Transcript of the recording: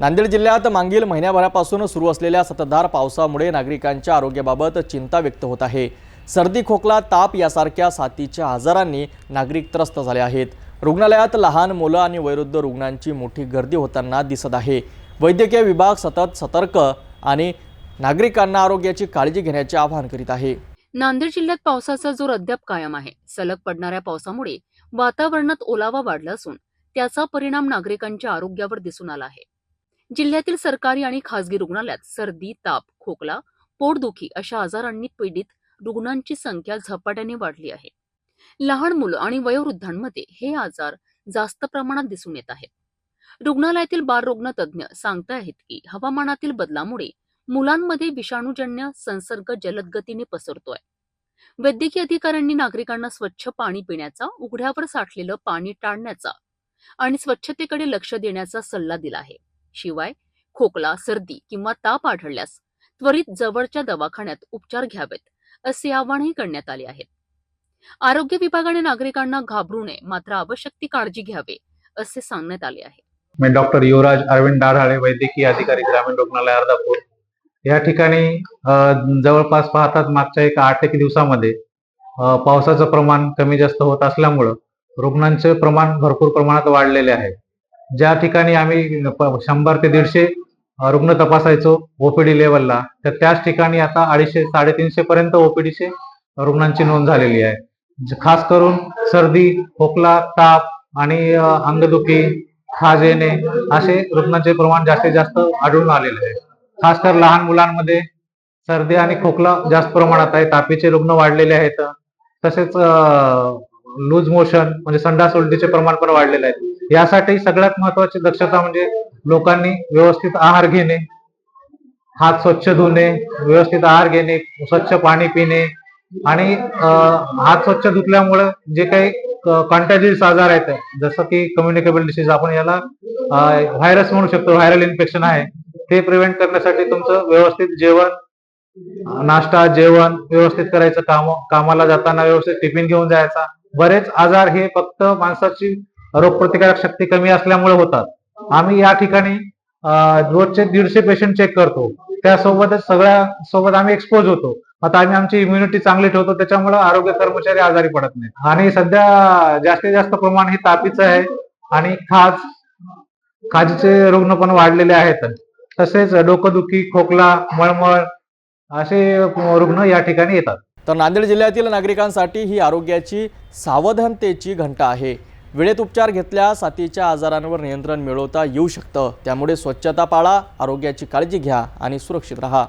नांदेड जिल्ह्यात मागील महिन्याभरापासून सुरू असलेल्या सततधार पावसामुळे नागरिकांच्या आरोग्याबाबत चिंता व्यक्त होत आहे. सर्दी खोकला ताप यासारख्या साथीच्या आजारांनी नागरिक त्रस्त झाले आहेत. रुग्णालयात लहान मुलं आणि वयोवृद्ध रुग्णांची मोठी गर्दी होताना दिसत आहे. वैद्यकीय विभाग सतत सतर्क आणि नागरिकांना आरोग्याची काळजी घेण्याचे आवाहन करीत आहे. नांदेड जिल्ह्यात पावसाचा जोर अद्याप कायम आहे. सलग पडणाऱ्या पावसामुळे वातावरणात ओलावा वाढला असून त्याचा परिणाम नागरिकांच्या आरोग्यावर दिसून आला आहे. जिल्ह्यातील सरकारी आणि खासगी रुग्णालयात सर्दी ताप खोकला पोटदुखी अशा आजारांनी पीडित रुग्णांची संख्या झपाट्याने वाढली आहे. लहान मुलं आणि वयोवृद्धांमध्ये हे आजार जास्त प्रमाणात दिसून येत आहेत. रुग्णालयातील बालरुग्ण तज्ज्ञ सांगतायत की हवामानातील बदलामुळे मुलांमध्ये विषाणूजन्य संसर्ग जलद गतीने पसरतोय. वैद्यकीय अधिकाऱ्यांनी नागरिकांना स्वच्छ पाणी पिण्याचा उघड्यावर साठलेलं पाणी टाळण्याचा आणि स्वच्छतेकडे लक्ष देण्याचा सल्ला दिला आहे. शिवाय खोकला सर्दी किंवा ताप आढळल्यास त्वरित जवळच्या दवाखान्यात उपचार घ्यावेत असे आवाहनही करण्यात आले आहे. आरोग्य विभागाने नागरिकांना घाबरू नये मात्र आवश्यक ती काळजी घ्यावे असे सांगण्यात आले आहे. मी डॉक्टर युवराज अरविंद डाढाळे वैद्यकीय अधिकारी ग्रामीण रुग्णालय अर्धापूर. या ठिकाणी जवळपास पाहतात मागच्या एक आठ एक दिवसामध्ये पावसाचं प्रमाण कमी जास्त होत असल्यामुळं रुग्णांचे प्रमाण भरपूर प्रमाणात वाढलेले आहे. ज्या ठिकाणी आम्ही शंभर ते दीडशे रुग्ण तपासायचो ओपीडी लेवलला तर त्याच ठिकाणी आता अडीचशे साडेतीनशे पर्यंत ओपीडीचे रुग्णांची नोंद झालेली आहे. खास करून सर्दी खोकला ताप आणि अंगदुखी खाज येणे असे रुग्णांचे प्रमाण जास्तीत जास्त आढळून आलेले आहे. खास तर लहान मुलांमध्ये सर्दी आणि खोकला जास्त प्रमाणात आहे. तापीचे रुग्ण वाढलेले आहेत. तसेच लूज मोशन म्हणजे संडास उलटीचे प्रमाण पण वाढलेले आहे. यासाठी सगळ्यात महत्वाची दक्षता म्हणजे लोकांनी व्यवस्थित आहार घेणे हात स्वच्छ धुणे व्यवस्थित आहार घेणे स्वच्छ पाणी पिणे आणि हात स्वच्छ धुतल्यामुळे जे काही कॉन्टॅजिस आजार आहेत जसं की कम्युनिकेबल डिसीज आपण याला व्हायरस म्हणू शकतो व्हायरल इन्फेक्शन आहे ते प्रिव्हेंट करण्यासाठी तुमचं व्यवस्थित जेवण नाश्ता जेवण व्यवस्थित करायचं काम कामाला जाताना व्यवस्थित टिफिन घेऊन जायचा. बरेच आजार हे फक्त माणसाची रोगप्रतिकारक शक्ती कमी असल्यामुळे होतात. आम्ही या ठिकाणी रोजचे दीडशे पेशंट चेक करतो. त्यासोबतच सगळ्या सोबत आम्ही एक्सपोज होतो. आता आम्ही आमची इम्युनिटी चांगली ठेवतो त्याच्यामुळे आरोग्य कर्मचारी आजारी पडत नाही आणि सध्या जास्तीत जास्त प्रमाण हे तापीचं आहे आणि खाज खाजीचे रुग्ण पण वाढलेले आहेत. तसेच डोकंदुखी खोकला मळमळ असे रुग्ण या ठिकाणी येतात. तर नांदेड जिल्ह्यातील नागरिकांसाठी ही आरोग्याची सावधानतेची घंटा आहे. वेळेत उपचार घेतल्यास साथीच्या आजारांवर नियंत्रण मिळवता येऊ शकतं. त्यामुळे स्वच्छता पाळा आरोग्याची काळजी घ्या आणि सुरक्षित राहा.